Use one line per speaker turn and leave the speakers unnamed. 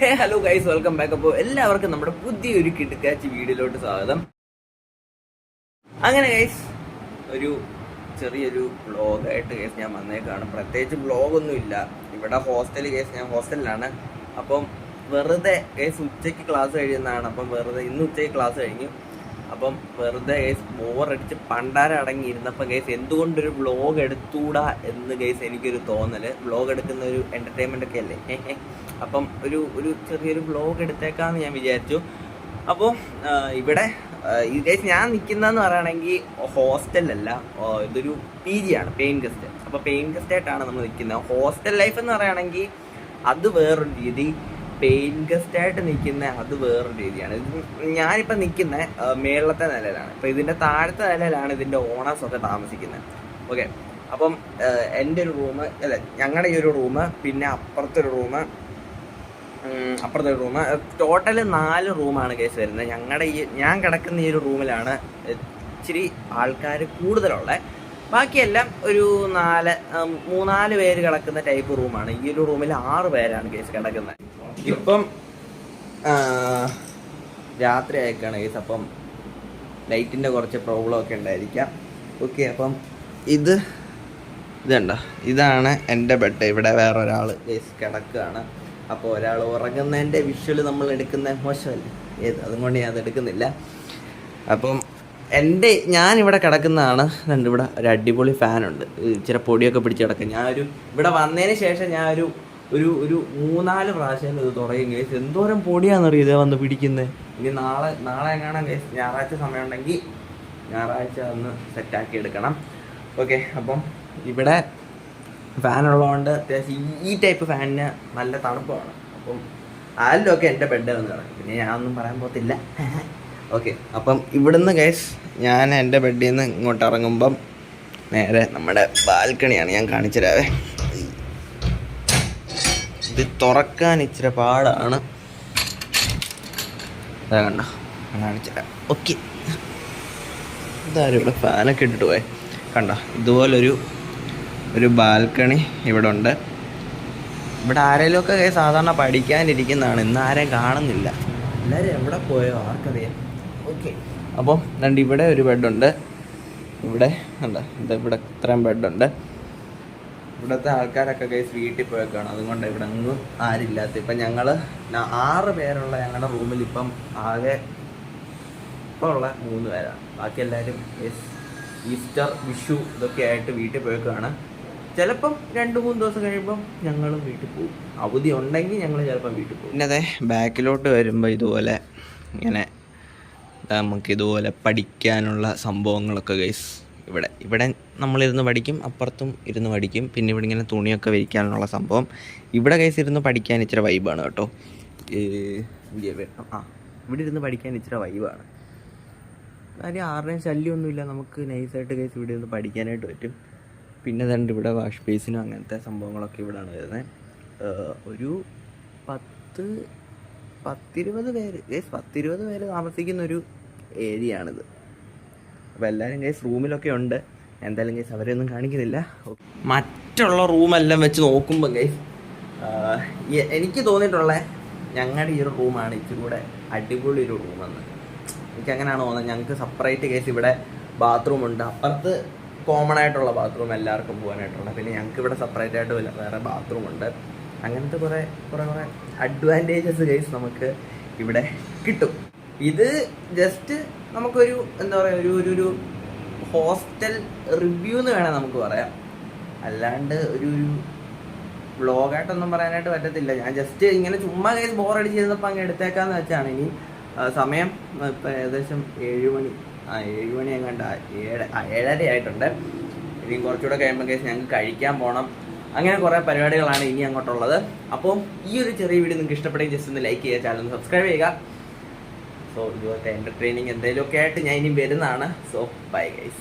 Hey hello guys welcome back അപ്പോൾ എല്ലാവർക്കും നമ്മുടെ പുതിയൊരു കിടുക്കാച്ചി വീഡിയോയിലോട്ട് സ്വാഗതം. അങ്ങനെ ഗൈസ് ഒരു ചെറിയൊരു ബ്ലോഗായിട്ട് കേസ് ഞാൻ വന്നേക്കാണ്. പ്രത്യേകിച്ച് ബ്ലോഗൊന്നും ഇല്ല. ഇവിടെ ഹോസ്റ്റൽ കേസ് ഞാൻ ഹോസ്റ്റലിലാണ് അപ്പം വെറുതെ കേസ് ഉച്ചയ്ക്ക് ക്ലാസ് കഴിയുന്നതാണ് അപ്പം വെറുതെ ഇന്ന് ഉച്ചയ്ക്ക് ക്ലാസ് കഴിഞ്ഞു. അപ്പം വെറുതെ ഗൈസ് ബോറടിച്ച് പണ്ടാരം അടങ്ങിയിരുന്നപ്പം ഗൈസ് എന്തുകൊണ്ടൊരു വ്ളോഗ് എടുത്തൂടാ എന്ന് ഗൈസ് എനിക്കൊരു തോന്നൽ വ്ളോഗ് എടുക്കുന്ന ഒരു എന്റർടൈൻമെന്റ് ഒക്കെ അല്ലേ. അപ്പം ഒരു ഒരു ചെറിയൊരു വ്ളോഗ് എടുത്തേക്കാന്ന് ഞാൻ വിചാരിച്ചു. അപ്പോൾ ഇവിടെ ഗൈസ് ഞാൻ നിൽക്കുന്നതെന്ന് പറയുകയാണെങ്കിൽ ഹോസ്റ്റലല്ല ഇതൊരു പി ജി ആണ് പെയിൻ ഗസ്റ്റ് അപ്പോൾ പെയിൻ ഗസ്റ്റ് ആയിട്ടാണ് നമ്മൾ നിൽക്കുന്നത് ഹോസ്റ്റൽ ലൈഫ് എന്ന് പറയുകയാണെങ്കിൽ അത് വേറൊരു രീതി. പെയിൻ ഗസ്റ്റ് ആയിട്ട് നിൽക്കുന്ന അത് വേറൊരു രീതിയാണ്. ഞാനിപ്പോൾ നിൽക്കുന്ന മേളത്തെ നിലയിലാണ്. അപ്പോൾ ഇതിന്റെ താഴത്തെ നിലയിലാണ് ഇതിന്റെ ഓണേഴ്സ് ഒക്കെ താമസിക്കുന്നത്. ഓക്കെ. അപ്പം എന്റെ ഒരു റൂം അല്ല ഞങ്ങളുടെ ഈ ഒരു റൂം പിന്നെ അപ്പുറത്തൊരു റൂം അപ്പുറത്തെ റൂം ടോട്ടൽ നാല് റൂമാണ് കേസ് വരുന്നത്. ഞങ്ങളുടെ ഈ ഞാൻ കിടക്കുന്ന ഈ ഒരു റൂമിലാണ് ഇച്ചിരി ആൾക്കാർ കൂടുതലുള്ളത് ബാക്കിയെല്ലാം ഒരു നാല് മൂന്നാൽ പേര് കിടക്കുന്ന ടൈപ്പ് റൂമാണ്. ഈ ഒരു റൂമിൽ ആറ് പേരാണ് കേസ് കിടക്കുന്നത്. ഇപ്പം രാത്രി ആയിക്കാണ് കേസ് അപ്പം ലൈറ്റിന്റെ കുറച്ച് പ്രോബ്ലം ഒക്കെ ഉണ്ടായിരിക്കാം. ഓക്കെ അപ്പം ഇത് ഇതുണ്ട ഇതാണ് എന്റെ ബെഡ്. ഇവിടെ വേറെ ഒരാൾ കിടക്കുകയാണ്. അപ്പോൾ ഒരാൾ ഉറങ്ങുന്നതിന്റെ വിഷ്വൽ നമ്മൾ എടുക്കുന്ന മോശമല്ലേ? ഏത്? അതുകൊണ്ട് ഞാൻ അത് എടുക്കുന്നില്ല. അപ്പം എന്റെ ഞാനിവിടെ കിടക്കുന്നതാണ്. രണ്ട് ഇവിടെ ഒരു അടിപൊളി ഫാനുണ്ട് ഇച്ചിരി പൊടിയൊക്കെ പിടിച്ച് കിടക്കുക. ഞാനൊരു ഇവിടെ വന്നതിന് ശേഷം ഞാൻ ഒരു ഒരു മൂന്നാൽ പ്രാവശ്യം ഇത് തുടങ്ങി കേസ് എന്തോരം പൊടിയാണെന്നറിയോ ഇതേ വന്ന് പിടിക്കുന്നത് ഇനി നാളെ നാളെ എങ്ങാനും കേസ് ഞായറാഴ്ച സമയമുണ്ടെങ്കിൽ ഞായറാഴ്ച ഒന്ന് സെറ്റാക്കി എടുക്കണം. ഓക്കെ അപ്പം ഇവിടെ ഫാൻ ഫാനുള്ളതുകൊണ്ട് അത്യാവശ്യം ഈ- ടൈപ്പ് ഫാനിന് നല്ല തണുപ്പാണ്. അപ്പം ആരിലൊക്കെ എന്റെ ബെഡ് വന്ന് കിടക്കും. പിന്നെ ഞാനൊന്നും പറയാൻ പോകത്തില്ല. ഓക്കെ അപ്പം ഇവിടുന്ന് ഗൈസ് ഞാൻ എന്റെ ബെഡിൽ നിന്ന് ഇങ്ങോട്ട് ഇറങ്ങുമ്പം നേരെ നമ്മുടെ ബാൽക്കണിയാണ് ഞാൻ കാണിച്ചു തരാവേ ഇത് തുറക്കാൻ ഇച്ചിരി പാടാണ്. ഓക്കെ. ഇതാരും ഇവിടെ ഫാനൊക്കെ ഇട്ടിട്ട് പോയെ. കണ്ട? ഇതുപോലൊരു ഒരു ബാൽക്കണി ഇവിടെ ഉണ്ട് ഇവിടെ ആരെങ്കിലുമൊക്കെ സാധാരണ പഠിക്കാനിരിക്കുന്നതാണ്. ഇന്ന് ആരെയും കാണുന്നില്ല. എല്ലാവരും എവിടെ പോയോ? ആർക്കറിയാം. ഓക്കെ. അപ്പം രണ്ട് ഇവിടെ ഒരു ബെഡുണ്ട്. ഇവിടെ ഉണ്ട് ഇവിടെ ഇത്രയും ബെഡുണ്ട്. ഇവിടുത്തെ ആൾക്കാരൊക്കെ കേസ് വീട്ടിൽ പോയേക്കാണ്. അതുകൊണ്ട് ഇവിടെ ഒന്നും ആരില്ലാത്ത ഇപ്പം ഞങ്ങൾ ആറ് പേരുള്ള ഞങ്ങളുടെ റൂമിൽ ഇപ്പം ആകെ ഇപ്പോൾ ഉള്ള മൂന്ന് പേരാണ് ബാക്കി എല്ലാവരും ഈസ്റ്റർ വിഷു ഇതൊക്കെ ആയിട്ട് വീട്ടിൽ പോയേക്കാണ്. ചിലപ്പം രണ്ട് മൂന്ന് ദിവസം കഴിയുമ്പം ഞങ്ങളും വീട്ടിൽ പോകും. അവധി ഉണ്ടെങ്കിൽ ഞങ്ങൾ ചിലപ്പം വീട്ടിൽ പോകും. പിന്നെ അതെ ബാക്കിലോട്ട് വരുമ്പോൾ ഇതുപോലെ ഇങ്ങനെ നമുക്ക് ഇതുപോലെ പഠിക്കാനുള്ള സംഭവങ്ങളൊക്കെ ഗൈസ് ഇവിടെ ഇവിടെ നമ്മളിരുന്ന് പഠിക്കും അപ്പുറത്തും ഇരുന്ന് പഠിക്കും. പിന്നെ ഇവിടെ ഇങ്ങനെ തുണിയൊക്കെ വിരിക്കാനുള്ള സംഭവം. ഇവിടെ കേസ് ഇരുന്ന് പഠിക്കാൻ ഇച്ചിരി വൈബാണ് കേട്ടോ. ആ ഇവിടെ ഇരുന്ന് പഠിക്കാൻ ഇച്ചിരി വൈബാണ് കാര്യം ആരുടെയും ശല്യമൊന്നുമില്ല നമുക്ക് നൈസായിട്ട് കേസ് ഇവിടെ ഇരുന്ന് പഠിക്കാനായിട്ട് പറ്റും. പിന്നെ രണ്ട് ഇവിടെ വാഷ് ബേസിനും അങ്ങനത്തെ സംഭവങ്ങളൊക്കെ ഇവിടെയാണ് വരുന്നത് ഒരു പത്ത് പത്തിരുപത് പേര് പത്തിരുപത് പേര് താമസിക്കുന്ന ഒരു ഏരിയ ആണിത്. അപ്പോൾ എല്ലാവരും കേസ് റൂമിലൊക്കെ ഉണ്ട്. എന്തായാലും കേസ് അവരെയൊന്നും കാണിക്കുന്നില്ല. മറ്റുള്ള റൂമെല്ലാം വെച്ച് നോക്കുമ്പോൾ കേസ് എനിക്ക് തോന്നിയിട്ടുള്ള ഞങ്ങളുടെ ഈ ഒരു റൂമാണ് ഇച്ചിരി കൂടെ അടിപൊളി ഒരു റൂമെന്ന് എനിക്ക് അങ്ങനെയാണ് തോന്നുന്നത്. ഞങ്ങൾക്ക് സെപ്പറേറ്റ് കേസ് ഇവിടെ ബാത്റൂം ഉണ്ട്. അപ്പുറത്ത് കോമൺ ആയിട്ടുള്ള ബാത്റൂം എല്ലാവർക്കും പോകാനായിട്ടുള്ള. പിന്നെ ഞങ്ങൾക്ക് ഇവിടെ സെപ്പറേറ്റ് ആയിട്ട് വേറെ ബാത്റൂം ഉണ്ട്. അങ്ങനത്തെ കുറേ കുറേ കുറേ അഡ്വാന്റേജസ് കേസ് നമുക്ക് ഇവിടെ കിട്ടും. ഇത് ജസ്റ്റ് നമുക്കൊരു എന്താ പറയുക ഒരു ഒരു ഒരു ഹോസ്റ്റൽ റിവ്യൂ എന്ന് വേണേൽ നമുക്ക് പറയാം. അല്ലാണ്ട് ഒരു ഒരു വ്ളോഗായിട്ടൊന്നും പറയാനായിട്ട് പറ്റത്തില്ല. ഞാൻ ജസ്റ്റ് ഇങ്ങനെ ചുമ്മാ കയ്യിൽ ബോറടിച്ച് ചെയ്തപ്പോൾ അങ്ങ് എടുത്തേക്കാന്ന് വെച്ചാണ്. ഇനി സമയം ഇപ്പം ഏകദേശം ഏഴ് മണി. ആ ഏഴ് മണി എങ്ങാണ്ട് ഏഴ് ഏഴര ആയിട്ടുണ്ട്. ഇനിയും കുറച്ചുകൂടെ കഴിയുമ്പോൾ കേസ് ഞങ്ങൾക്ക് കഴിക്കാൻ പോകണം അങ്ങനെ കുറേ പരിപാടികളാണ് ഇനി അങ്ങോട്ടുള്ളത്. അപ്പോൾ ഈ ഒരു ചെറിയ വീഡിയോ നിങ്ങൾക്ക് ഇഷ്ടപ്പെട്ടെങ്കിൽ ജസ്റ്റ് ഒന്ന് ലൈക്ക് ചെയ്യുക ചാനൽ ഒന്ന് സബ്സ്ക്രൈബ് ചെയ്യുക. സോ ഇതുപോലത്തെ എന്റർടൈനിങ് എന്തെങ്കിലുമൊക്കെ ആയിട്ട് ഞാൻ ഇനി വരുന്നതാണ്. So bye guys